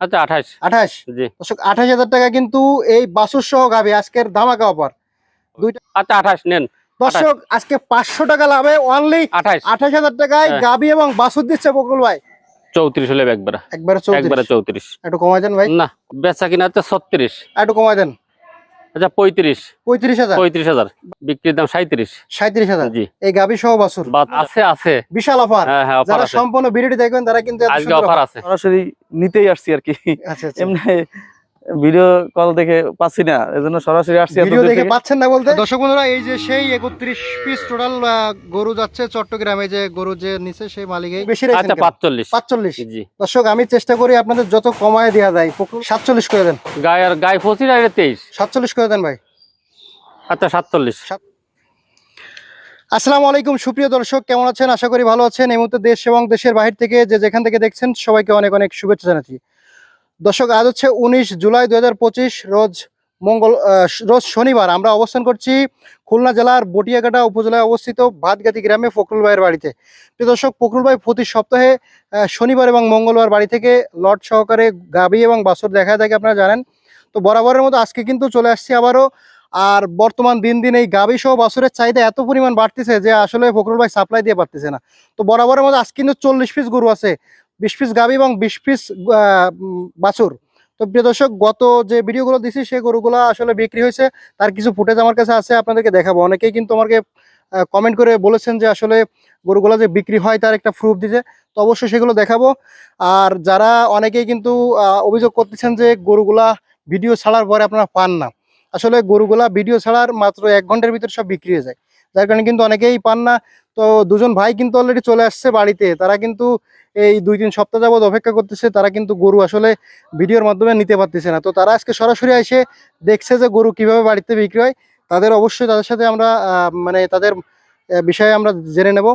আচ্ছা আঠাশ। আঠাশ? দর্শক আঠাশ হাজার টাকা কিন্তু এই বাসুর সহ গাবে আজকের ধামাকা অফার আচ্ছা আঠাশ নেন। দর্শক আজকে পাঁচশো টাকা লাভে অনলি আঠাশ। আঠাশ হাজার টাকায় হ্যাঁ। গাবি এবং বাসুর দিচ্ছে বকুল ভাই। চৌত্রিশ হলে একবার। একবার চৌত্রিশ। একটু কমাই দেন ভাই। না বেচা কিনা ছত্রিশ। একটু কমাই দেন। আচ্ছা পঁয়ত্রিশ। পঁয়ত্রিশ হাজার। পঁয়ত্রিশ হাজার। বিক্রির দাম সাঁত্রিশ সাঁত্রিশ হাজার। জি। এই গাভী সহ বাছুর। বাদ আছে আছে। বিশাল অফার হ্যাঁ হ্যাঁ অফার যারা সম্পূর্ণ ভিডিওটি দেখবেন তারা কিন্তু আজকে অফার আছে। সরাসরি নিতেই আসছি আর কি। আচ্ছা আচ্ছা। এমনি ভিডিও কল দেখে পাচ্ছি না এজন্য সরাসরি আসছি ভিডিও দেখে পাচ্ছেন না বলতে? দর্শক বন্ধুরা এই যে সেই একত্রিশ পিস টোটাল গরু যাচ্ছে চট্টগ্রামে যে গরু যে নিচে সেই মালিক বেশি আচ্ছা রেখেছেন কেন? পাঁচচল্লিশ। পাঁচচল্লিশ। জি দর্শক আমি চেষ্টা করি আপনাদের যত কমায় দেওয়া যায় সাতচল্লিশ করে দেন। গায়ে আর গায়ে পঁচিশ আর এটা তেইশ। সাতচল্লিশ করে দেন ভাই। আচ্ছা সাতচল্লিশ। আসসালামু আলাইকুম সুপ্রিয় দর্শক কেমন আছেন? আশা করি ভালো আছেন। এই মুহূর্তে দেশ এবং দেশের বাহির থেকে যে যেখান থেকে দেখছেন সবাইকে অনেক অনেক শুভেচ্ছা জানাচ্ছি। দর্শক, আজ হচ্ছে উনিশ জুলাই দু হাজার পঁচিশ, রোজ মঙ্গল রোজ শনিবার আমরা অবস্থান করছি খুলনা জেলার বটিয়াঘাটা উপজেলায় অবস্থিত ভাতগাতি গ্রামে ফখরুল ভাইয়ের বাড়িতে। প্রিয় দর্শক, ফখরুল ভাই প্রতি সপ্তাহে শনিবার এবং মঙ্গলবার বাড়ি থেকে লট সহকারে গাবি এবং বাসর দেখা থাকে, আপনারা জানেন। তো বরাবরের মতো আজকে কিন্তু চলে আসছি আবারও। আর বর্তমান দিন দিন এই গাবি সহ বাছুরের চাহিদা এত পরিমাণ বাড়তেছে যে আসলে ফখরুল ভাই সাপ্লাই দিয়ে পারতেছে না। তো বরাবরের মতো আজকে কিন্তু চল্লিশ পিস গরু আছে। বিশ পিস গাবি এবং বিশ পিস বাছুর। তো প্রিয় দর্শক, গত যে ভিডিওগুলো দিছি, সেই গরুগুলো আসলে বিক্রি হয়েছে। তার কিছু ফুটেজ আমার কাছে আছে, আপনাদেরকে দেখাবো। অনেকেই কিন্তু আমাকে কমেন্ট করে বলেছেন যে আসলে গরুগুলো যে বিক্রি হয়, তার একটা প্রুফ দিতে। তো অবশ্যই সেগুলো দেখাবো। আর যারা অনেকেই কিন্তু অভিযোগ করতেছেন যে গরুগুলা ভিডিও ছাড়ার পরে আপনারা পান না। আসলে গরুগুলা ভিডিও ছাড়ার মাত্র এক ঘণ্টার ভিতরে সব বিক্রি হয়ে যায়। যার কারণে কিন্তু অনেকেই পান না। তো দুজন ভাই কিন্তু অলরেডি চলে আসছে বাড়িতে। তারা কিন্তু এই দুই তিন সপ্তাহ যাবত অপেক্ষা করতেছে, তারা কিন্তু গরু আসলে ভিডিওর মাধ্যমে নিতে পারতেছে না। তো তারা আজকে সরাসরি এসে দেখছে যে গরু কীভাবে বাড়িতে বিক্রি হয়। তাদের অবশ্যই তাদের সাথে আমরা মানে তাদের বিষয়ে আমরা জেনে নেব।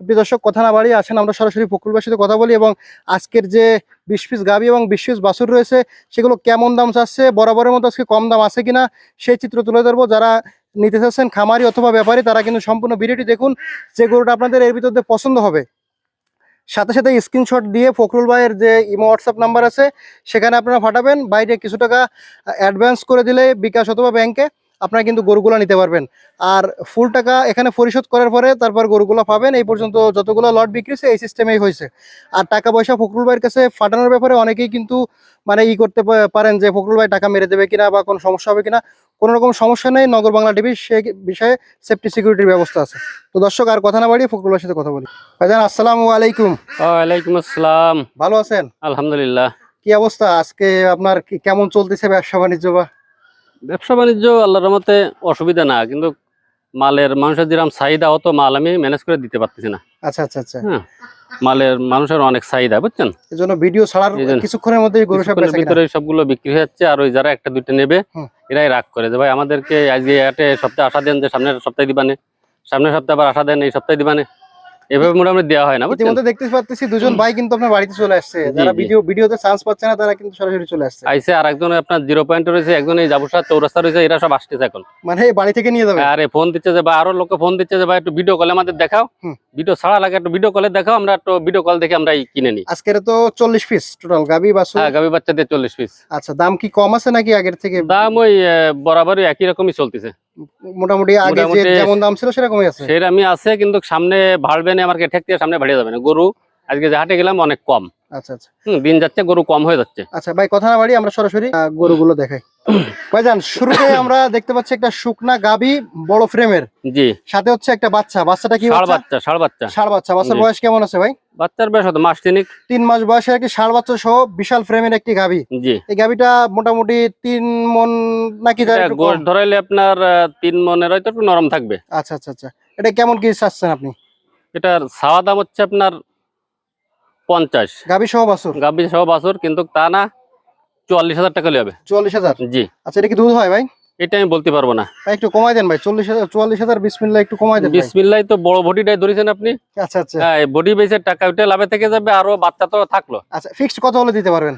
প্রিয় দর্শক, কথা না বাড়িয়ে আসেন, আমরা সরাসরি ফকুলবার সাথে কথা বলি এবং আজকের যে বিশ পিস গাবি এবং বিশ পিস বাছুর রয়েছে, সেগুলো কেমন দাম চাচ্ছে, বরাবরের মতো আজকে কম দাম আছে কিনা, সেই চিত্র তুলে ধরবো। যারা নিতে চাচ্ছেন খামারি অথবা ব্যাপারী, তারা কিন্তু সম্পূর্ণ ভিডিওটি দেখুন, যে গরুটা আপনাদের এর ভিতর পছন্দ হবে। সাথে সাথে স্ক্রিনশট দিয়ে ফখরুল ভাইয়ের যে ইমো হোয়াটসঅ্যাপ নাম্বার আছে, সেখানে আপনারা ফাটাবেন বাইরে কিছু টাকা অ্যাডভান্স করে দিলে বিকাশ অথবা ব্যাংকে আপনারা কিন্তু গরুগুলো নিতে পারবেন। আর ফুল টাকা এখানে পরিশোধ করার পরে তারপর গরুগুলো পাবেন। এই পর্যন্ত যতগুলো লট বিক্রি হয়েছে এই সিস্টেমেই হয়েছে। আর টাকা পয়সা ফখরুল ভাইয়ের কাছে ফাটানোর ব্যাপারে অনেকেই কিন্তু মানে ই করতে পারেন যে ফখরুল ভাই টাকা মেরে দেবে কিনা বা কোনো সমস্যা হবে কিনা? কোনো রকম সমস্যা নেই। নগর বাংলা টিভি সে বিষয়ে সেফটি সিকিউরিটির ব্যবস্থা আছে। তো দর্শক আর কথা না বাড়িয়ে ফখরুল ভাইয়ের সাথে কথা বলি। ভাইজান আসসালামু আলাইকুম। ওয়ালাইকুম আসসালাম। ভালো আছেন? আলহামদুলিল্লাহ। কি অবস্থা? আজকে আপনার কি কেমন চলতেছে ব্যবসা বাণিজ্য বা? ব্যবসা বাণিজ্য আল্লাহর মতে অসুবিধা না কিন্তু মালের মানুষের যেরকম চাহিদা অত মাল আমি ম্যানেজ করে দিতে পারতেছি না। আচ্ছা আচ্ছা আচ্ছা। হ্যাঁ মালের মানুষের অনেক চাহিদা বুঝছেন? এই জন্য। ভিডিও ছাড়ার কিছুক্ষণের মধ্যে গরু সব ভিতরে সবগুলো বিক্রি হয়ে যাচ্ছে আর ওই যারা একটা দুইটা নেবে এরাই রাগ করে যে ভাই আমাদেরকে আজকে হাটে সপ্তাহে আশা দেন যে সামনের সপ্তাহে দিবানে সামনের সপ্তাহে আবার আশা দেন এই সপ্তাহে দিবানে। এভাবে মোটামুটি দেওয়া হয় না ইতিমধ্যে দেখতে পাচ্ছি দুজন ভাই কিন্তু আপনার বাড়িতে চলে আসছে। যারা ভিডিও ভিডিওতে চান্স পাচ্ছে না তারা কিন্তু সরাসরি চলে আসছে। আইসে আর একজন আপনার জিরো পয়েন্ট রয়েছে একজন এই জাবুসা চৌরাস্তা রয়েছে এরা সব আসতেছে এখন। মানে বাড়ি থেকে নিয়ে যাবে? আরে ফোন দিচ্ছে যে বা আরও লোকে ফোন দিচ্ছে যে ভাই একটু ভিডিও কলে আমাদের দেখাও। ভিডিও ছাড়া লাগে একটু ভিডিও কলে দেখাও আমরা একটু ভিডিও কল দেখে আমরা কিনে নিই। আজকের তো চল্লিশ পিস টোটাল গাবি বাসু হ্যাঁ গাভী বাচ্চাদের চল্লিশ পিস আচ্ছা দাম কি কম আছে নাকি আগের থেকে? দাম ওই বরাবরই একই রকমই চলতেছে। মোটামুটি আগে যে যেমন দাম ছিল সেরকমই আছে। আমি আছে কিন্তু সামনে ভাড়বে না আমার ঠেক থেকে সামনে ভাড়িয়ে যাবে না। গরু আজকে যে হাটে গেলাম অনেক কম। আচ্ছা আচ্ছা। দিন যাচ্ছে গরু কম হয়ে যাচ্ছে। আচ্ছা ভাই কথা না বাড়ি আমরা সরাসরি গরুগুলো দেখাই। ভাইজান শুরুতে আমরা দেখতে পাচ্ছি একটা শুকনা গাবি বড় ফ্রেমের জি। সাথে হচ্ছে একটা বাচ্চা। বাচ্চাটা কি বাচ্চা ষাড় বাচ্চা। ষাড় বাচ্চা। বাচ্চার বয়স কেমন আছে ভাই? বাচ্চার বেশ হতো মাস তিনিক? তিন মাস বয়সের একটি ষাড় বাচ্চা সহ বিশাল ফ্রেমের একটি গাবি জি। এই গাবিটা মোটামুটি তিন মন নাকি গোশ ধরাইলে আপনার তিন মনের হয়তো একটু নরম থাকবে। আচ্ছা আচ্ছা আচ্ছা। এটা কেমন কি চাচ্ছেন আপনি? এটার ছাওয়া দাম হচ্ছে আপনার পঞ্চাশ। গাবি সহ বাছুর? গাভী সহ বাছুর কিন্তু তা না চুয়াল্লিশ হাজার টাকা হবে। চুয়াল্লিশ হাজার? জি। আচ্ছা এটা কি দুধ হয় ভাই? এটা আমি বলতে পারব না। ভাই একটু কমাই দেন ভাই চল্লিশ হাজার চুয়াল্লিশ হাজার বিসমিল্লা একটু কমাই দেন। বিসমিল্লাই তো বড় বডিটাই ধরেছেন আপনি। আচ্ছা আচ্ছা। হ্যাঁ বডি বেসের টাকা ওইটা লাভে থেকে যাবে আরও বাচ্চা তো থাকল। আচ্ছা ফিক্সড কত হলে দিতে পারবেন?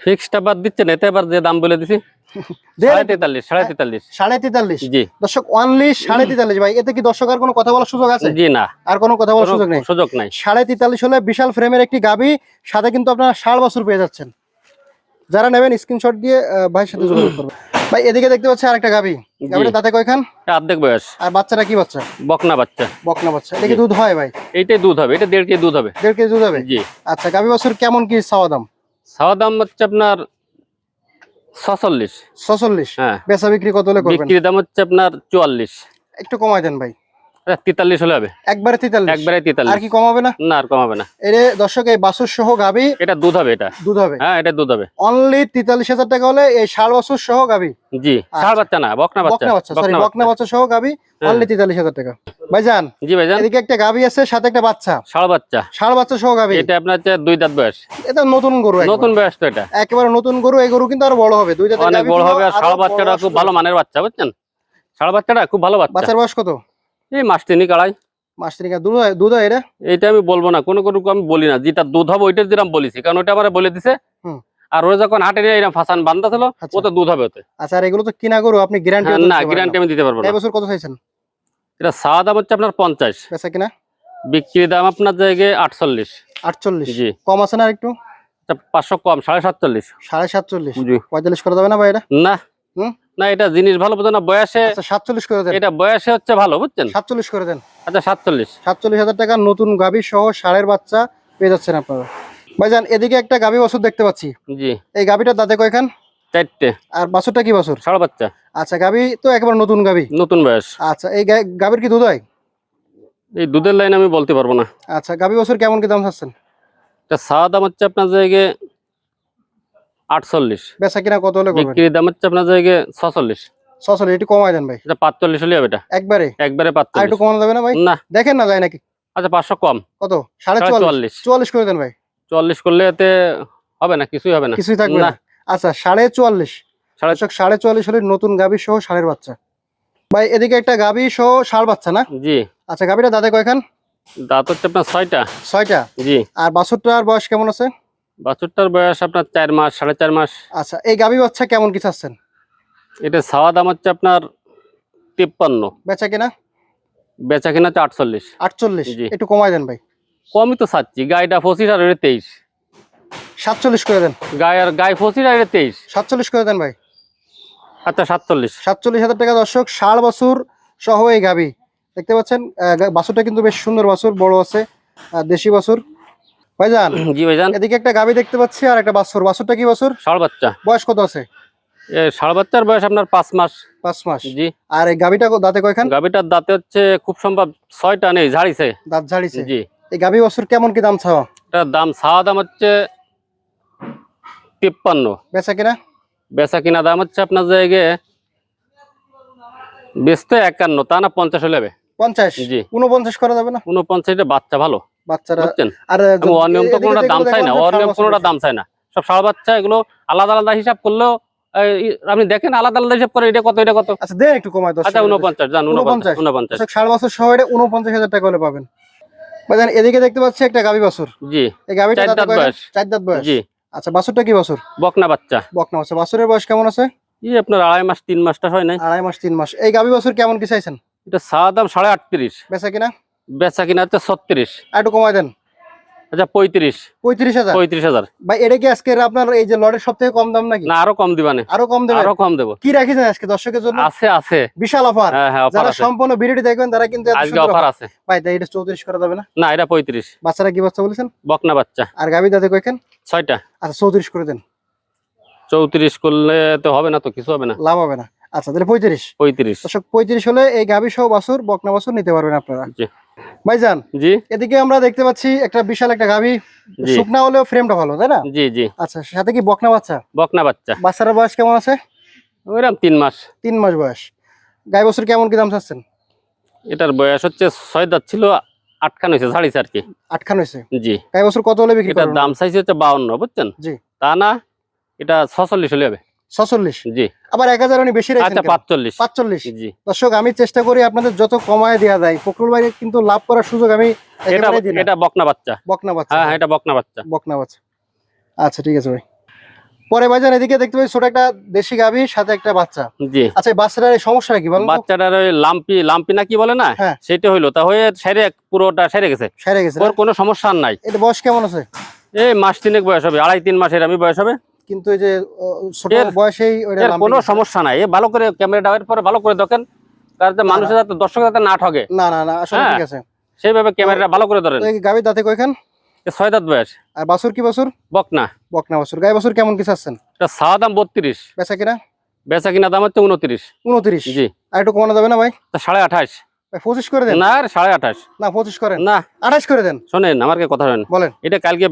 ফিক্সটা বাদ দিচ্ছেন এতে এবার যে দাম বলে দিছি জি। দর্শক অনলি সাড়ে তেতাল্লিশ। ভাই এতে কি দর্শক আর কোনো কথা বলার সুযোগ আছে? জি না। আর কোনো কথা বলার সুযোগ নেই? সুযোগ নাই। সাড়ে তেতাল্লিশ হলে বিশাল ফ্রেমের একটি গাবি সাথে কিন্তু আপনারা ষাট বছর পেয়ে যাচ্ছেন। যারা নেবেন স্ক্রিনশট দিয়ে ভাইয়ের সাথে যোগাযোগ করবেন। ভাই এদিকে দেখতে পাচ্ছি আরেকটা গাবি গাবিটা দাঁতে কয়খান? অর্ধেক বয়স। আর বাচ্চাটা কি বাচ্চা? বকনা বাচ্চা। বকনা বাচ্চা। এটা কি দুধ হয় ভাই? এইটাই দুধ হবে এটা দেড় কেজি দুধ হবে। দেড় কেজি দুধ হবে? জি। আচ্ছা গাবি বছর কেমন কি চাওয়া দাম? ছাওয়া দাম হচ্ছে আপনার ছচল্লিশ। ছচল্লিশ? হ্যাঁ। বেচা বিক্রি কত হলে করবেন? বিক্রির দাম হচ্ছে আপনার চুয়াল্লিশ। একটু কমাই দেন ভাই। এটা তেতাল্লিশ হলে হবে। একবারে তেতাল্লিশ? একবারে আর কি কমাবে না? না আর কমাবে না। এর দর্শক এই বাছুর সহ গাবি এটা দুধ হবে এটা। দুধ হবে? হ্যাঁ এটা দুধ হবে। অনলি তেতাল্লিশ হাজার টাকা হলে এই ষাট বছর সহ গাবি জি ষাড় বাচ্চা না বকনা বাচ্চা। বকনা বাচ্চা সরি বকনা বাচ্চা। সহ গাবি। অনলি তেতাল্লিশ হাজার টাকা। ভাইজান জি ভাইজান। এদিকে একটা গাবি আছে সাথে একটা বাচ্চা। ষাড় বাচ্চা। ষাট বাচ্চা সহ গাবি এটা আপনার হচ্ছে দুই দাঁত বয়স। এটা নতুন গরু। নতুন বয়স তো এটা। একেবারে নতুন গরু এই গরু কিন্তু আরও বড় হবে। দুই দাঁতের অনেক বড় হবে আর আরও ষাড় বাচ্চাটা খুব ভালো মানের বাচ্চা বুঝছেন? ষাড় বাচ্চাটা খুব ভালো বাচ্চা। বাচ্চার বয়স কত? এই মাস তিনিক আড়াই। মাস তিনিকা দুধ হয় দুধ এটা? এইটা আমি বলব না কোনো কোনো আমি বলি না। যেটা দুধ হবে ওইটার যেরকম বলেছি কারণ ওইটা আমার বলে দিছে। হুম। আর ওই যখন হাটে নিয়ে এরকম ফাঁসান বান্ধা ছিল আচ্ছা। ও তো দুধ হবে ওতে। আচ্ছা আর এগুলো তো কিনা গরু আপনি গ্যারান্টি না গ্যারান্টি আমি দিতে পারব না। এই বছর কত চাইছেন? এটা সাদা দাম হচ্ছে আপনার পঞ্চাশ। বেচা কিনা? বিক্রির দাম আপনার জায়গায় আটচল্লিশ। আটচল্লিশ। জি। কম আছে না আর একটু? এটা পাঁচশো কম সাড়ে সাতচল্লিশ। সাড়ে সাতচল্লিশ। জি। পঁয়তাল্লিশ করে দেবে না ভাই এটা? না। হুম? না এটা জিনিস ভালো বুঝো না বয়সে আচ্ছা সাতচল্লিশ করে দেন। এটা বয়সে হচ্ছে ভালো বুঝছেন? সাতচল্লিশ করে দেন। আচ্ছা সাতচল্লিশ। সাতচল্লিশ হাজার টাকা নতুন গাভী সহ ষাঁড়ের বাচ্চা পেয়ে যাচ্ছেন আপনারা। ভাইজান এদিকে একটা গাভী বছর দেখতে পাচ্ছি। জি। এই গাভীটার দাঁতে কয়খান? চারটে। আর বাছুরটা কি বছর? সাড়ে বাচ্চা। আচ্ছা গাভী তো একেবারে নতুন গাভী। নতুন বয়স। আচ্ছা এই গাভীর কি দুধ হয়? এই দুধের লাইন আমি বলতে পারব না। আচ্ছা গাভী বছর কেমন কি দাম চাচ্ছেন? এটা সাদা দাম হচ্ছে আপনার জায়গায় আটচল্লিশ। বেচা কিনা কত হলে বিক্রির দাম হচ্ছে আপনার জায়গায় ছচল্লিশ। সসলে একটু কমাই দেন ভাই। এটা পাঁচচল্লিশ হলে হবে এটা। একবারে? একবারে পাঁচচল্লিশ। একটু কমানো যাবে না ভাই? না। দেখেন না যায় নাকি? আচ্ছা পাঁচশো কম। কত? সাড়ে চুয়াল্লিশ। চুয়াল্লিশ। করে দেন ভাই। চুয়াল্লিশ করলে এতে হবে না কিছুই হবে না। কিছুই থাকবে না। আচ্ছা সাড়ে চুয়াল্লিশ। সাড়ে সাড়ে চুয়াল্লিশ হলে নতুন গাভী সহ ষাঁড়ের বাচ্চা। ভাই এদিকে একটা গাভী সহ ষাঁড় বাচ্চা না? জি। আচ্ছা গাভীটা দাদা কয়খান? দাঁত হচ্ছে আপনার ছয়টা। ছয়টা? জি। আর বাছুরটার বয়স কেমন আছে? বাছুরটার বয়স আপনার চার মাস সাড়ে চার মাস। আচ্ছা এই গাভী বাচ্চা কেমন কি চাচ্ছেন? এটা ছাওয়া দাম হচ্ছে আপনার তিপ্পান্ন। বেচা কিনা? বেচা কিনা হচ্ছে আটচল্লিশ। আটচল্লিশ। একটু কমাই দেন ভাই। কমই তো চাচ্ছি। গাইটা পঁচিশ আর এটা তেইশ। সাতচল্লিশ করে দেন। গায়ে আর গায়ে পঁচিশ আর এটা তেইশ। সাতচল্লিশ করে দেন ভাই। আচ্ছা সাতচল্লিশ। সাতচল্লিশ হাজার টাকা দর্শক ষাট বছর সহ এই গাভী। দেখতে পাচ্ছেন বাছুরটা কিন্তু বেশ সুন্দর বাছুর বড় আছে দেশি বাছুর। ভাইজান জি ভাইজান। এদিকে একটা গাভী দেখতে পাচ্ছি আর একটা বাছুর। বাছুরটা কি বাছুর? ষাড় বাচ্চা। বয়স কত আছে? ষাড় বাচ্চার বয়স আপনার পাঁচ মাস। পাঁচ মাস। জি। আর এই দাঁতে কয়খান? গাভিটার দাঁতে হচ্ছে খুব সম্ভব ছয়টা নেই ঝাড়িছে। দাঁত ঝাড়িছে? জি। এই বাছুর কেমন কি দাম এটার দাম ছাওয়া দাম হচ্ছে তিপ্পান্ন। বেচা কিনা? বেচা কিনা দাম হচ্ছে আপনার জায়গায় বেচতে একান্ন তা না পঞ্চাশ হলে পঞ্চাশ? জি। উনপঞ্চাশ করা যাবে না? উনপঞ্চাশটা বাচ্চা ভালো। বাচ্চারা আর অনিয়ম তো এদিকে কোনোটা দাম চাই না অনিয়ম কোনোটা দাম চাই না। সব ষাড় বাচ্চা এগুলো আলাদা আলাদা হিসাব করলেও আপনি দেখেন আলাদা আলাদা হিসাব করে এটা কত এটা কত? আচ্ছা দেন একটু কমায় আচ্ছা উনপঞ্চাশ জান উনপঞ্চাশ উনপঞ্চাশ। উনপঞ্চাশ বছর সহ এটা উনপঞ্চাশ হাজার টাকা হলে পাবেন। ভাইজান এদিকে দেখতে পাচ্ছি একটা বাছুর। জি এই গাভীটা চার দাঁত বয়স। চার দাঁত বয়স। জি। আচ্ছা বাছুরটা কি বাছুর? বকনা বাচ্চা। বকনা বাছুরের বয়স কেমন আছে? ই আপনার আড়াই মাস তিন মাসটা হয় নাই। আড়াই মাস তিন মাস। এই গাভী বছর কেমন কি চাইছেন? এটা সাদা দাম সাড়ে আটত্রিশ। বেচা কিনা? বেচা কিনা হচ্ছে ছত্রিশ। একটু কমায় দেন। আচ্ছা পঁয়ত্রিশ। পঁয়ত্রিশ হাজার? পঁয়ত্রিশ হাজার। ভাই এটা কি আজকে আপনার এই যে লড়ের সব থেকে কম দাম নাকি? না আরও কম দিবানে আরও কম দেবেন? আরও কম দেবো। কি রাখিছেন আজকে দর্শকের জন্য? আছে আছে। বিশাল অফার। হ্যাঁ হ্যাঁ যারা সম্পূর্ণ ভিডিওটি দেখবেন তারা কিন্তু আজকে অফার আছে। ভাই তাই এটা চৌত্রিশ করা যাবে না? না এটা পঁয়ত্রিশ। বাচ্চারা কি বাচ্চা বলেছেন? বকনা বাচ্চা। আর গাভী দাঁতে কয়খান ছয়টা। আচ্ছা চৌত্রিশ করে দেন। চৌত্রিশ করলে তো হবে না তো কিছু হবে না। লাভ হবে না। আচ্ছা তাহলে পঁয়ত্রিশ। পঁয়ত্রিশ। দর্শক পঁয়ত্রিশ হলে এই গাভী সহ বাছুর বকনা বাছুর নিতে পারবেন আপনারা। জি। ভাইজান জি। এদিকে আমরা দেখতে পাচ্ছি একটা বিশাল একটা গাভী। শুকনা হলেও ফ্রেমটা ভালো তাই না? জি জি। আচ্ছা সাথে কি বকনা বাচ্চা? বকনা বাচ্চা। বাচ্চার বয়স কেমন আছে? ওইরকম তিন মাস। তিন মাস বয়স। গাই বছর কেমন কি দাম চাচ্ছেন? এটার বয়স হচ্ছে ছয় দাঁত ছিল আটখান হয়েছে ঝাড়িছে আর কি। আটখান হয়েছে? জি। গাই বছর কত হলে বিক্রি এটার দাম চাইছে হচ্ছে বাউন্ন বুঝছেন? জি। তা না এটা ছচল্লিশ হলে হবে। ছচল্লিশ। জি। আবার এক হাজার বেশি আচ্ছা পাঁচচল্লিশ। পাঁচচল্লিশ। জি। দর্শক আমি চেষ্টা করি আপনাদের যত কমায় দেওয়া যায়। ফকরুল ভাই কিন্তু লাভ করার সুযোগ আমি এটা একেবারেই দিই না। এটা বকনা বাচ্চা। বকনা বাচ্চা। হ্যাঁ হ্যাঁ, এটা বকনা বাচ্চা। বকনা বাচ্চা। আচ্ছা ঠিক আছে ভাই। পরে ভাইজান এদিকে দেখতে পাচ্ছি ছোট একটা দেশি গাভী সাথে একটা বাচ্চা। জি। আচ্ছা বাচ্চাটার এই সমস্যাটা কি বলেন? বাচ্চাটার ওই লাম্পি লাম্পি না কি বলে না? হ্যাঁ। সেটা হইল। তা হয়ে সেরে পুরোটা সেরে গেছে। সেরে গেছে ওর কোনো সমস্যা আর নাই। এটা বয়স কেমন আছে? এই মাস তিনেক বয়স হবে। আড়াই তিন মাসের আমি বয়স হবে। কিন্তু এই যে ছোট বয়সেই কোনো সমস্যা নাই। ভালো করে ক্যামেরাটা এর পরে ভালো করে দেখেন। যাতে মানুষের যাতে দর্শক যাতে না ঠগে। না না না আসলে হ্যাঁ। ঠিক আছে। সেইভাবে ক্যামেরাটা ভালো করে ধরেন। গাভীর দাঁতে কয়খান? এ ছয় দাঁত বয়স। আর বাছুর কি বাছুর? বকনা। বকনা বাছুর। গাই বাছুর কেমন কি চাচ্ছেন? এটা সাওয়া দাম বত্রিশ। বেচা কিনা? বেচা কিনা দাম হচ্ছে উনত্রিশ। উনত্রিশ? জি। আর একটু কমানো যাবে না ভাই? তা সাড়ে আঠাশ। পঁচিশ করে দেন। না আর সাড়ে আঠাশ। না পঁচিশ করেন। না। আঠাশ করে দেন। শোনেন আমার কে কথা শোনেন। বলেন। এটা কালকে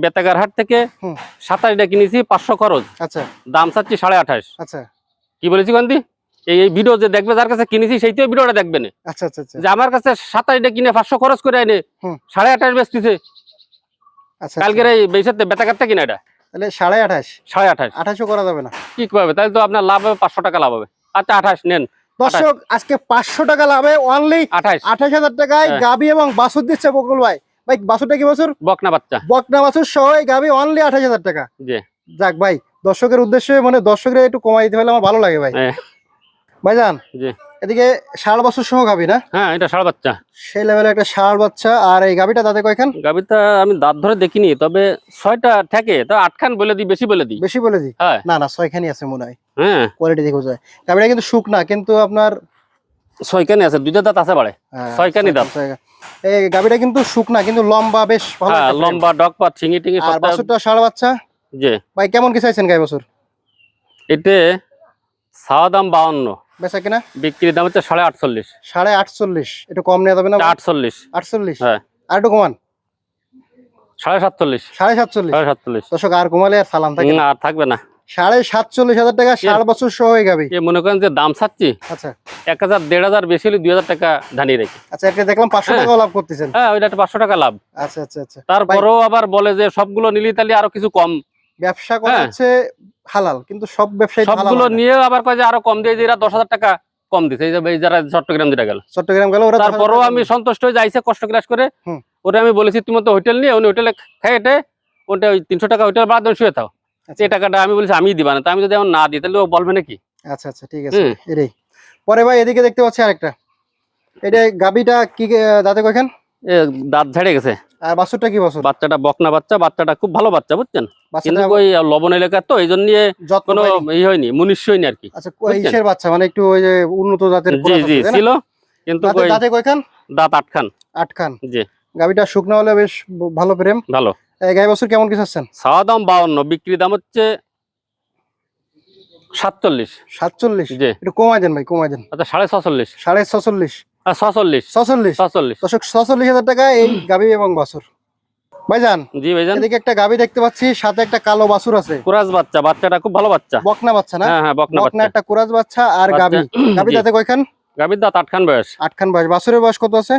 থেকে সাতাশটা কিনেছি পাঁচশো খরচ। আচ্ছা। দাম চাচ্ছি সাড়ে আঠাশ। আচ্ছা। কি বলেছি এই এই ভিডিও যে দেখবে যার কাছে কিনেছি সেইটাও ভিডিওটা দেখবে না। আচ্ছা আচ্ছা আচ্ছা। যে আমার কাছে সাতাশটা কিনে পাঁচশো খরচ করে এনে সাড়ে আঠাশ বেচতেছে। আচ্ছা কালকের এই বেসাতে বেতাগারটা কিনা এটা। তাহলে সাড়ে আঠাশ। সাড়ে আঠাশ। আঠাশও করা যাবে না। কি তাহলে তো আপনার লাভ হবে পাঁচশো টাকা লাভ হবে। আচ্ছা আঠাশ নেন। দর্শক আজকে পাঁচশো টাকা লাভে অনলি আঠাশ। আঠাশ হাজার টাকায় হ্যাঁ। গাবি এবং বাছুর দিচ্ছে বকুল ভাই। ভাই বাসুরটা কি বাছুর? বকনা বাচ্চা। বকনা বাসুর সহ গাবি অনলি আঠাশ হাজার টাকা। যাক ভাই দর্শকের উদ্দেশ্যে মানে দর্শকরা একটু কমাই দিতে পারলে আমার ভালো লাগে ভাই। ভাই ভাইজান জি। এদিকে ষাট বছর সহ গাবি না? হ্যাঁ এটা ষাড় বাচ্চা। সেই লেভেলে একটা ষাট বাচ্চা আর এই গাবিটা তাতে কয়খান? গাবিটা আমি দাঁত ধরে দেখিনি তবে ছয়টা থাকে তো আটখান বলে দিই বেশি বলে দিই। বেশি বলে দিই? হ্যাঁ। না না ছয়খানি আছে মনে হয়। হ্যাঁ। কোয়ালিটি দেখো যায় গাবিটা কিন্তু শুক না কিন্তু আপনার ছয়খানি আছে দুইটা দাঁত আছে বাড়ে। হ্যাঁ, ছয়খানি দাঁত। এই গাবিটা কিন্তু শুক না কিন্তু লম্বা বেশ ভালো হ্যাঁ লম্বা ডগ পাত ছিঙি টিঙি আর বাছুরটা ষাট বাচ্চা? যে ভাই কেমন কি চাইছেন গাই বছর? এতে ছাওয়া দাম বাউন্ন। বেচা কিনা? বিক্রির দাম হচ্ছে সাড়ে আটচল্লিশ। সাড়ে আটচল্লিশ। একটু কম নেওয়া যাবে না? আটচল্লিশ। আটচল্লিশ? হ্যাঁ। আর একটু কমান? সাড়ে সাতচল্লিশ। সাড়ে সাতচল্লিশ? সাড়ে সাতচল্লিশ। দর্শক আর কমালে আর সালাম থাকে না। না আর থাকবে না। সাড়ে সাতচল্লিশ হাজার টাকা ষাট বছর সহ হয়ে যাবে। এ মনে করেন যে দাম চাচ্ছি আচ্ছা। এক হাজার দেড় হাজার বেশি হলে দুই হাজার টাকা ধানিয়ে রেখে। আচ্ছা একটা দেখলাম পাঁচশো হ্যাঁ। লাভ করতেছেন। হ্যাঁ ওইটা পাঁচশো টাকা লাভ। আচ্ছা আচ্ছা আচ্ছা। তারপরেও আবার বলে যে সবগুলো নিলি তাহলে আরও কিছু কম ব্যবসা করা হ্যাঁ। হচ্ছে হালাল কিন্তু সব ব্যবসায়ী সবগুলো নিয়ে আবার কয় যে আরও কম দিয়ে এরা দশ হাজার টাকা কম দিছে এই যে যারা চট্টগ্রাম যেটা গেল। চট্টগ্রাম গেল ওরা তারপরেও আমি সন্তুষ্ট হয়ে যাইছে কষ্ট ক্লাস করে। ওটা আমি বলেছি তুমি তো হোটেল নিয়ে উনি হোটেলে খাই এটা ওটা ওই তিনশো টাকা হোটেল বাদ দিয়ে শুয়ে থাও। আচ্ছা, এই টাকাটা আমি বলেছি আমি দিবা না। তা আমি যদি এখন না দিই তাহলে ও বলবে নাকি? আচ্ছা আচ্ছা ঠিক আছে। এটাই। পরে ভাই এদিকে দেখতে পাচ্ছি আরেকটা। এটা গাবিটা কি দাঁতে কয়খান? দাঁত ঝেড়ে গেছে। বাছুরটা কি বছর? বাচ্চাটা বকনা বাচ্চা বাচ্চাটা খুব ভালো বাচ্চা বুঝছেন? কিন্তু ওই লবণ এলাকা তো এই জন্য কোনো ই হয়নি মুনিশ হয়নি আর কি আচ্ছা? ইসের বাচ্চা? মানে একটু ওই যে উন্নত জাতের জি জি? ছিল কিন্তু দাঁতে- দাঁতে কয়খান? দাঁত আটখান। আটখান। জি। গাবিটা শুকনো হলে বেশ ভালো প্রেম। ভালো। গাই বছর কেমন কি চাচ্ছেন? ছাওয়া দাম বাউন্ন বিক্রি দাম হচ্ছে সাতচল্লিশ। সাতচল্লিশ? জি। একটু কমাই দেন ভাই কমাই দেন। আচ্ছা সাড়ে ছচল্লিশ। সাড়ে ছচল্লিশ। ছচল্লিশ। ছচল্লিশ। ছচল্লিশ। দর্শক ছচল্লিশ হাজার টাকা এই গাবি এবং বাছুর। ভাইজান জি ভাইজান। এদিকে একটা গাবি দেখতে পাচ্ছি সাথে একটা কালো বাছুর আছে। কুরাজ বাচ্চা বাচ্চাটা খুব ভালো বাচ্চা। বকনা বাচ্চা না? হ্যাঁ হ্যাঁ বকনা বাচ্চা। একটা কুরাজ বাচ্চা আর কয়খান? গাভীর দাঁত আটখান বয়স। আটখান বয়স। বাছুরের বয়স কত আছে?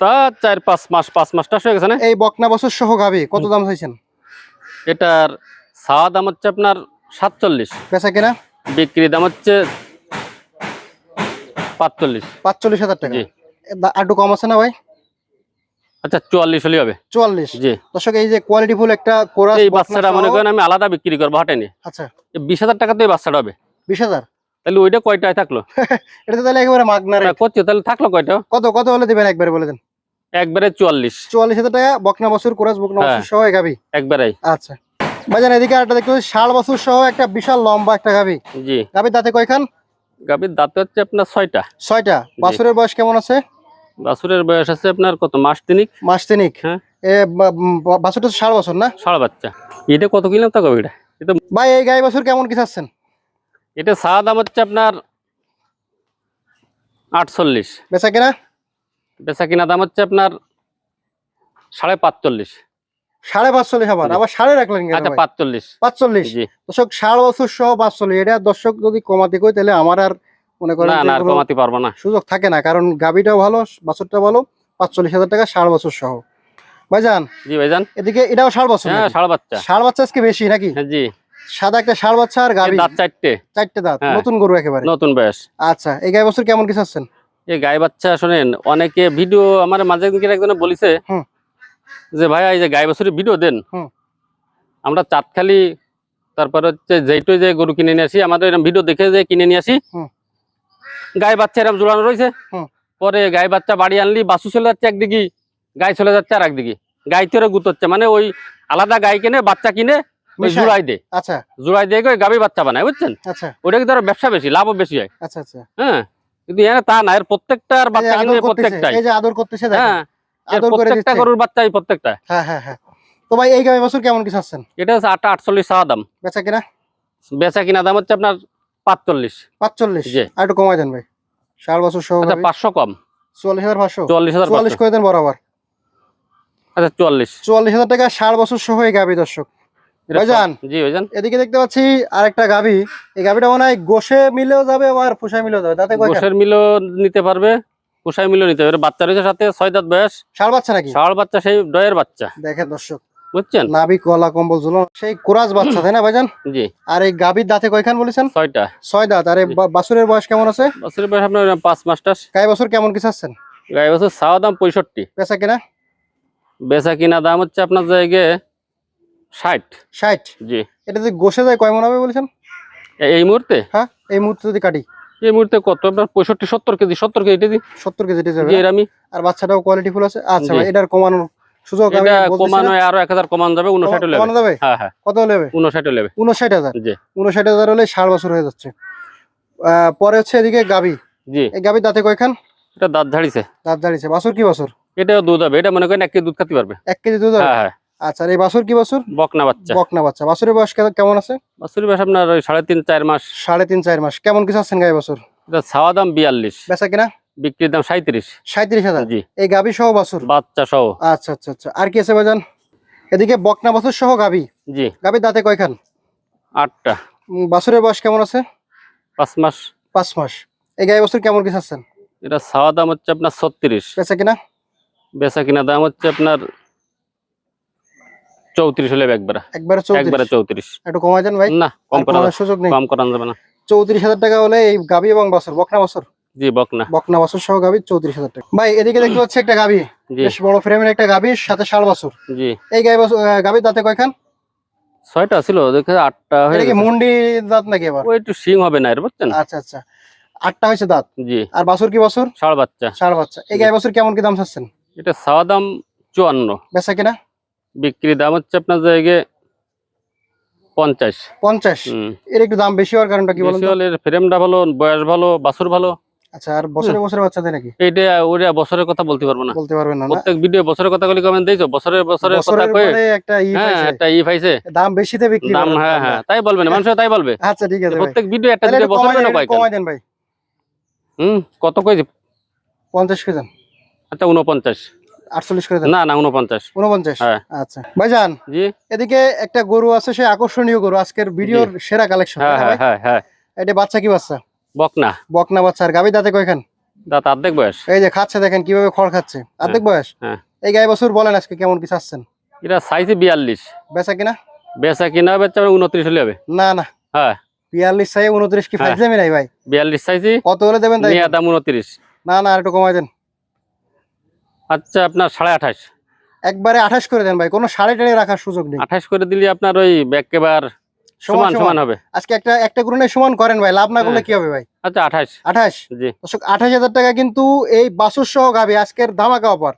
তা চার পাঁচ মাস পাঁচ মাসটা হয়ে গেছে না? এই বকনা বছর সহ গাবি কত দাম চাইছেন? এটার ছাওয়া দাম হচ্ছে আপনার সাতচল্লিশ। কিনা? বিক্রি দাম হচ্ছে পাঁচচল্লিশ। পাঁচচল্লিশ হাজার টাকা। জি। আর একটু কম আছে না ভাই? আচ্ছা চুয়াল্লিশ হলে হবে। চুয়াল্লিশ। জি। দর্শক এই যে কোয়ালিটি ফুল একটা কোরাস এই বাচ্চাটা মনে সহ- করেন আমি আলাদা বিক্রি করব হাটে নিয়ে আচ্ছা বিশ হাজার টাকা তো এই বাচ্চাটা হবে। বিশ হাজার? তাহলে ওইটা কয়টায় থাকল? এটা তাহলে একেবারে মাগনা রেট করছে তাহলে থাকল কয়টা? কত কত হলে দিবেন একবারে বলে দেন? একবারে চুয়াল্লিশ। চুয়াল্লিশ হাজার টাকা বকনা বছর কোরাস বকনা হ্যাঁ। বছর সহ এই গাবি একবারেই। আচ্ছা। ভাইজান এদিকে একটা দেখতে ষাট বছর সহ একটা বিশাল লম্বা একটা গাবি জি। গাবি দাঁতে কয়খান? গাভীর দাঁত হচ্ছে আপনার ছয়টা। ছয়টা। বাছুরের বয়স কেমন আছে? বাছুরের বয়স আছে আপনার কত মাস তিনিক? মাস তিনিক। হ্যাঁ। এ বাছুরটা তো ষাট বছর না? ষাড় বাচ্চা। এটা কত কিলো তা গাভীটা এটা ভাই এই গাই বছর কেমন কি চাচ্ছেন? এটা সাদা দাম হচ্ছে আপনার আটচল্লিশ। বেচা কিনা? বেচা কিনা দাম হচ্ছে আপনার সাড়ে পাঁচচল্লিশ। সাড়ে পাঁচচল্লিশ আবার আবার সাড়ে রাখলেন আচ্ছা পাঁচচল্লিশ। পাঁচচল্লিশ। দর্শক ষাট বছর সহ পাঁচচল্লিশ এটা দর্শক যদি কমাতে কই তাহলে আমার আর মনে করেন কমাতে পারব না। সুযোগ থাকে না কারণ গাবিটাও ভালো বাছুরটা ভালো পাঁচচল্লিশ হাজার টাকা ষাট বছর সহ। ভাইজান জি ভাইজান। এদিকে এটাও ষাট বছর হ্যাঁ নাকি? বাচ্চা ষাট বাচ্চা আজকে বেশি নাকি? হ্যাঁ জি। সাদা একটা ষাট বাচ্চা আর গাবি দাঁত চারটে। চারটে দাঁত হ্যাঁ। নতুন গরু একেবারে। নতুন বয়স। আচ্ছা এই গাই বছর কেমন কি চাচ্ছেন এই গাই বাচ্চা শোনেন অনেকে ভিডিও আমার মাঝে একজনে বলিছে। যে ভাই এই যে গাই বাছুরের ভিডিও দেন। আমরা চাঁদখালি তারপরে হচ্ছে যেইটুই যে গরু কিনে নিয়ে আসি আমাদের এরকম ভিডিও দেখে যে কিনে নিয়ে আসি। গায়ে বাচ্চা এরকম জোড়ানো রয়েছে। পরে গায়ে বাচ্চা বাড়ি আনলি বাসু চলে যাচ্ছে একদিকে গায়ে চলে যাচ্ছে আর একদিকে। গাই তেরো গুতোচ্ছে মানে ওই আলাদা গাই কিনে বাচ্চা কিনে? জোড়াই দে আচ্ছা। জোড়াই দিয়ে গাভী বাচ্চা বানায় বুঝছেন? আচ্ছা। ওটা কিন্তু ব্যবসা বেশি লাভও বেশি হয়। আচ্ছা আচ্ছা। হ্যাঁ কিন্তু তা না এর প্রত্যেকটার এই বাচ্চা করতেছে প্রত্যেকটাই। আদর করতেছে হ্যাঁ। আদর করে প্রত্যেকটা গরুর বাচ্চাই প্রত্যেকটা। হ্যাঁ হ্যাঁ হ্যাঁ। তো ভাই এই গাভী বছর কেমন কিছু আছেন এটা হচ্ছে আটটা আটচল্লিশ চাওয়া দাম। বেচা কিনা? বেচা কিনা দাম হচ্ছে আপনার পাঁচচল্লিশ। পাঁচচল্লিশ? জি। আর একটু কমাই দেন ভাই। ষাট বছর সহ আচ্ছা পাঁচশো কম। চুয়াল্লিশ হাজার পাঁচশো? চুয়াল্লিশ হাজার চুয়াল্লিশ করে দেন বরাবর। আচ্ছা চুয়াল্লিশ। চুয়াল্লিশ হাজার টাকা বছর সহ এই দর্শক। ভাইজান। জি ভাইজান। এদিকে দেখতে পাচ্ছি আরেকটা গাভী। এই গাভীটা মনে হয় গোশে মিলেও যাবে আবার ফুসায় মিলেও যাবে। তাতে গোসের মিলও নিতে পারবে। পোষায় মিলও নিতে পারবে বাচ্চা রয়েছে সাথে ছয় দাঁত বয়স। ষাট বাচ্চা নাকি? ষাঁড় বাচ্চা সেই ডয়ের বাচ্চা। দেখেন দর্শক বুঝছেন? নাভি কলা কম্বল ঝুলন সেই কোরাজ বাচ্চা তাই না ভাইজান? জি। আর এই গাভীর দাঁতে কয়খান বলেছেন? ছয়টা। ছয় দাঁত। আর এই বা- বাছুরের বয়স কেমন আছে? বছরের বয়স আপনার পাঁচ মাস্টার। গায়ে বছর কেমন কিছু আছেন গায়ে বছর চাওয়া দাম পঁয়ষট্টি। পেশা কিনা? বেচা কিনা দাম হচ্ছে আপনার জায়গায় ষাট। ষাট? জি। এটা যদি গোসে যায় কয় মন হবে বলেছেন? এ- এই মুহূর্তে? হ্যাঁ এই মুহূর্তে যদি কাটি। এই মুহূর্তে কত? আপনার পঁয়ষট্টি সত্তর কেজি সত্তর কেজি দিই সত্তর কেজি যাবে আমি? আর বাচ্চাটাও কোয়ালিটি ফুল আছে। আচ্ছা ভাই এটার কমানোর সুযোগ আমি কমানো আরও যাবে লেবে কমানো হ্যাঁ হ্যাঁ। কত লেবে জি। হলে ষাট বছর হয়ে যাচ্ছে। পরে হচ্ছে এদিকে গাবি। জি। এই দাঁতে কয়খান? এটা দাঁত ঝাড়িছে। দাঁত বাছুর কি বছর? এটাও দুধ হবে। এটা মনে করেন এক কেজি দুধ খাতে পারবে। এক কেজি দুধ হবে? হ্যাঁ হ্যাঁ। আচ্ছা এই বাছুর কি বছর? বকনা বাচ্চা। বকনা বাচ্চা। বাছুরের বয়স কেমন আছে? বাছুরি বয়স আপনার ওই সাড়ে তিন চার মাস। সাড়ে তিন চার মাস। কেমন কিছু আছেন গায়ে বছর? এটা ছাওয়া দাম বিয়াল্লিশ। বেচা কিনা? বিক্রির দাম সাঁত্রিশ সাঁত্রিশ হাজার? জি। এই গাবি সহ বাছুর? বাচ্চা সহ। আচ্ছা আচ্ছা আচ্ছা। আর কি আছে ভাইজান? এদিকে বকনা বাছুর সহ গাবি জি। গাবির দাঁতে কয়খান? আটটা। বাছুরের বয়স কেমন আছে? পাঁচ মাস। পাঁচ মাস। এই গায়ে বছর কেমন কিছু আছেন এটা ছাওয়া দাম হচ্ছে আপনার ছত্রিশ। বেচা কিনা? বেচা কিনা দাম হচ্ছে আপনার চৌত্রিশ হলে একবারে। একটু কমাই দেন ভাই। না কম সুযোগ নেই। কম করানো যাবে না। চৌত্রিশ হাজার টাকা হলে এই গাবি এবং বাছুর বকনা বাছুর? জি বক না বকনা বাছুর সহ গাবি টাকা। ভাই এদিকে দেখতে পাচ্ছি একটা গাবি বেশ বড় ফ্রেমের একটা সাথে বাছুর। জি। এই দাঁতে কয়খান? ছয়টা ছিল দেখে আটটা হয়ে গেছে। মুন্ডি দাঁত নাকি এবার? ও একটু সিং হবে না এর বুঝছেন? আচ্ছা আচ্ছা। আটটা হয়েছে দাঁত। জি। আর বাছুর কি বাছুর? বাচ্চা। বাচ্চা। এই গাই বাছুর কেমন কি দাম চাচ্ছেন? এটা ছাওয়া দাম চুয়ান্ন। বেচা কিনা? বিক্রি দাম হচ্ছে আপনার জায়গায় পঞ্চাশ। পঞ্চাশ? এর একটু দাম বেশি হওয়ার কারণটা কি বলেন? বিশালের ফ্রেমটা ভালো বয়স ভালো বাছুর ভালো। আচ্ছা আর বছরে বছরে বাচ্চা দেয় নাকি? এইটা ওটা বছরের কথা বলতে পারব না। বলতে পারবেন না না? প্রত্যেক ভিডিও বছরের কথা বলি কমেন্ট দিয়েছ বছরের বছরের কথা বছরের একটা ই হ্যাঁ পাইছে। একটা ই পাইছে। দাম বেশিতে বিক্রি দাম হ্যাঁ হ্যাঁ তাই মানুষ তাই বলবে। আচ্ছা ঠিক আছে প্রত্যেক ভিডিও একটা দুটো কয় কমাই দেন ভাই। হুম কত কইছে? পঞ্চাশ করে দেন আচ্ছা উনপঞ্চাশ আটচল্লিশ করে দেন? না না উনপঞ্চাশ উনপঞ্চাশ হ্যাঁ। আচ্ছা। ভাইজান জি। এদিকে একটা গরু আছে সে আকর্ষণীয় গরু আজকের ভিডিওর সেরা কালেকশন হ্যাঁ হ্যাঁ এটা বাচ্চা কি বাচ্চা? বক বকনা বাচ্চা। আর গাবি দাঁতে কয়খান? দাঁত অর্ধেক বয়স। এই যে খাচ্ছে দেখেন কীভাবে খড় খাচ্ছে। অর্ধেক বয়স। এই গায়ে বছর বলেন আজকে কেমন কি চাচ্ছেন? এটা সাইজে বিয়াল্লিশ। বেচা কিনা? বেচা কিনা হচ্ছে উনত্রিশ হলে হবে। না না। হ্যাঁ। বিয়াল্লিশ উনত্রিশ কি নাই ভাই। বিয়াল্লিশ সাইজে কত হলে দেবেন দাম উনত্রিশ না না আর একটু কমাই দেন। আচ্ছা আপনার সাড়ে আঠাশ। একবারে আঠাশ করে দেন ভাই কোনো সাড়ে টাড়ে রাখার সুযোগ নেই। আঠাশ করে দিলে আপনার ওই একেবার সমান সমান হবে। আজকে একটা একটা গ্রুনে সমান করেন ভাই লাভ না করলে হ্যাঁ। কি হবে ভাই? আচ্ছা আঠাশ। আঠাশ? জি। দর্শক আঠাশ হাজার টাকা কিন্তু এই বাসুর সহ গাবি আজকের ধামাকা অফার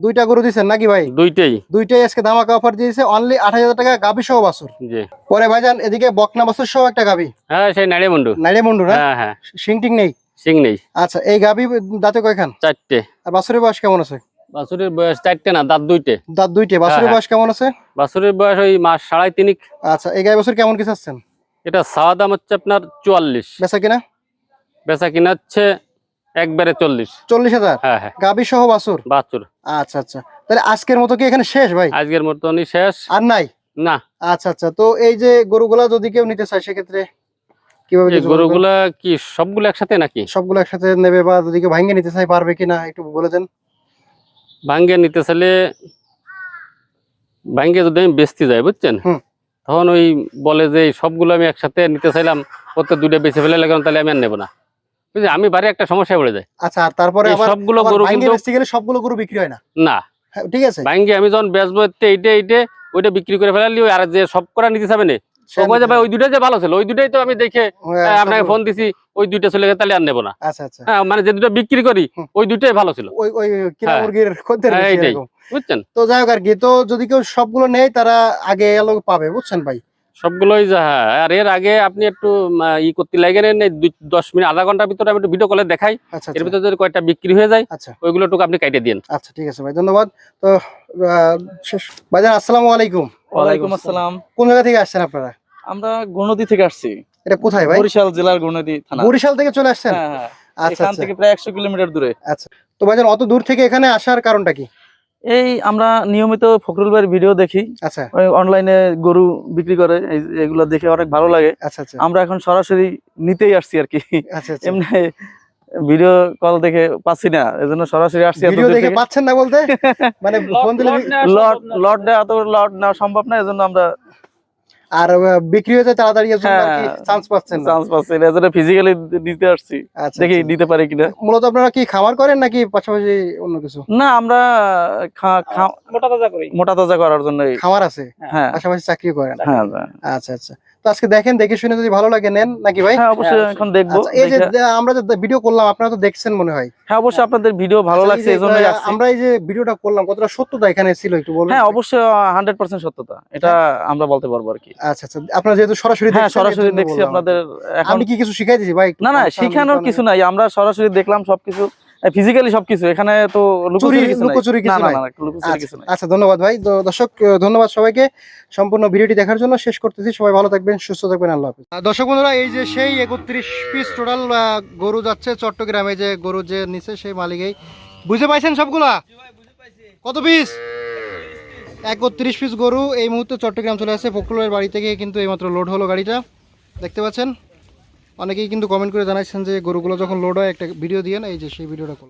দুইটা গরু দিচ্ছেন নাকি ভাই? দুইটাই। দুইটাই আজকে ধামাকা অফার দিয়েছে অনলি আঠাশ হাজার টাকা গাবি সহ বাসুর। জি। পরে ভাইজান এদিকে বকনা বাসুর সহ একটা গাবি হ্যাঁ সেই নাড়িয়ে মুন্ডু নাইরে মুন্ডু না? হ্যাঁ হ্যাঁ। সিংটিং নেই? সিং নেই। আচ্ছা এই গাবি দাঁতে কয়খান? চারটে। আর বাসুরের বয়স কেমন আছে? বাছুরের বয়স চারটে না দাঁত দুইটে। দাঁত দুইটে বাসুরের হ্যাঁ। বয়স কেমন আছে? বাছুরের বয়স ওই মাস সাড়াই তিনিক। আচ্ছা এই গাই বছর কেমন কি চাচ্ছেন? এটা চাওয়া দাম হচ্ছে আপনার চুয়াল্লিশ। বেচা কিনা? বেচা কিনা হচ্ছে একবারে চল্লিশ। চল্লিশ হাজার? হ্যাঁ হ্যাঁ। গাবি সহ বাসুর বাছুর। আচ্ছা আচ্ছা। তাহলে আজকের মতো কি এখানে শেষ ভাই? আজকের মতনই শেষ। আর নাই? না। আচ্ছা আচ্ছা। তো এই যে গরুগুলা যদি কেউ নিতে চায় সেক্ষেত্রে? কীভাবে? গরুগুলা কি সবগুলো একসাথে নাকি? সবগুলো একসাথে নেবে বা যদি কেউ ভাঙ্গে নিতে চায় পারবে কিনা একটু বলে দেন। ভাঙ্গে নিতে চাইলে ভাঙ্গে যদি আমি বেচতে যাই বুঝছেন? তখন ওই বলে যে সবগুলো আমি একসাথে নিতে চাইলাম প্রত্যেক দুইটা বেঁচে ফেলে লাগলাম তাহলে আমি আর নেব না। বুঝলি আমি বাড়ি একটা সমস্যায় পড়ে যাই। আচ্ছা তারপরে সবগুলো গরু কিন্তু গেলে সবগুলো গরু বিক্রি হয় না? না। হ্যাঁ, ঠিক আছে। ভাঙ্গে আমি যখন বেচবো এইটে এইটে ওইটা বিক্রি করে ফেলালি আর যে সব করা নিতে চাবে না? ভাই। ওই দুটাই যে ভালো ছিল ওই দুটাই তো আমি দেখে হ্যাঁ, আপনাকে ফোন দিছি ওই দুইটা চলে গেছে তাহলে আর নেব না। আচ্ছা আচ্ছা। হ্যাঁ মানে যে দুটো বিক্রি করি ওই দুটাই ভালো ছিল। ওই ওই কিনা হ্যাঁ। মুরগির খদ্দের বেশি এইটাই। বুঝছেন? তো যাই হোক আর কি তো যদি কেউ সবগুলো নেয় তারা আগে এলো পাবে বুঝছেন ভাই? সবগুলোই যা হ্যাঁ আর এর আগে আপনি একটু ই করতে লাগে দশ মিনিট আধা ঘণ্টার ভিতরে আমি একটু ভিডিও কলে দেখাই। আচ্ছা এর ভিতরে যদি কয়েকটা বিক্রি হয়ে যায় আচ্ছা। ওইগুলো টুকু আপনি কাইটে দিন আচ্ছা ঠিক আছে ভাই ধন্যবাদ। তো শেষ। ভাইজান আসসালামু আলাইকুম। ওয়ালাইকুম আসসালাম। কোন জায়গা থেকে আসছেন আপনারা? আমরা গণতি থেকে আসছি। এটা কোথায় ভাই? বরিশাল জেলার গণতি থানা। বরিশাল থেকে চলে আসছেন? হ্যাঁ হ্যাঁ। আচ্ছা এখান আচ্ছা। থেকে প্রায় একশো কিলোমিটার দূরে। আচ্ছা। তো ভাইজান অত দূর থেকে এখানে আসার কারণটা কি? এই আমরা নিয়মিত ফখরুল ভাইয়ের ভিডিও দেখি। আচ্ছা। অনলাইনে গরু বিক্রি করে এগুলো দেখে অনেক ভালো লাগে। আচ্ছা আচ্ছা। আমরা এখন সরাসরি নিতেই আসছি আর কি। আচ্ছা আচ্ছা। এমনি ভিডিও কল দেখে পাচ্ছি না এজন্য সরাসরি আসছি ভিডিও দেখে পাচ্ছেন না বলতে? মানে ফোন দিলে লট লট তো লট নেওয়া সম্ভব না এজন্য আমরা আর বিক্রি হয়ে যায় তাড়াতাড়ি এর কি হ্যাঁ। চান্স পাচ্ছেন না। চান্স পাচ্ছি না এজন্য ফিজিক্যালি দিতে আসছি। আচ্ছা দেখি আচ্ছা। দিতে পারি কিনা। মূলত আপনারা কি খামার করেন নাকি পাশাপাশি অন্য কিছু? না আমরা মোটা তাজা করি। মোটা তাজা করার জন্য খামার আছে? হ্যাঁ। পাশাপাশি চাকরি করেন। হ্যাঁ। আচ্ছা আচ্ছা। তো আজকে দেখেন দেখে শুনে যদি ভালো লাগে নেন। নাকি ভাই? হ্যাঁ অবশ্যই হ্যাঁ, এখন দেখব। আচ্ছা, এই যে আমরা যে ভিডিও করলাম আপনারা তো দেখছেন মনে হয়। হ্যাঁ অবশ্যই আপনাদের ভিডিও ভালো আচ্ছা, লাগছে যে, এই জন্যই আহ, আসছি আমরা এই যে ভিডিওটা করলাম কতটা সত্যতা এখানে ছিল একটু বলুন। হ্যাঁ অবশ্যই হান্ড্রেড পার্সেন্ট সত্যতা। এটা আমরা বলতে পারব আর কি। আচ্ছা আচ্ছা আপনারা যেহেতু সরাসরি হ্যাঁ সরাসরি দেখছি আপনাদের এখন আমি কি কিছু শিখাই দিয়েছি ভাই না না শিখানোর কিছু নাই। আমরা সরাসরি দেখলাম সবকিছু। ফিজিক্যালি সবকিছু এখানে তো লুকোচুরি কিছু লুকোচুরি না কিছু না নাই। না না, লুকোচুরি কিছু নাই। আচ্ছা ধন্যবাদ ভাই। তো দর্শক ধন্যবাদ সবাইকে। সম্পূর্ণ ভিডিওটি দেখার জন্য শেষ করতেছি। সবাই ভালো থাকবেন সুস্থ থাকবেন আল্লাহ হাফিজ। দর্শক বন্ধুরা এই যে সেই একত্রিশ পিস টোটাল গরু যাচ্ছে চট্টগ্রামে যে গরু যে নিচে সেই মালিকেই। বুঝতে পাইছেন সবগুলা? কত পিস একত্রিশ পিস গরু এই মুহূর্তে চট্টগ্রাম চলে আসছে। ফকরুলের বাড়ি থেকে কিন্তু এইমাত্র লোড হলো গাড়িটা। দেখতে পাচ্ছেন? অনেকেই কিন্তু কমেন্ট করে জানাচ্ছেন যে গরুগুলো যখন লোড হয়, একটা ভিডিও দিয়ে না এই যে সেই ভিডিওটা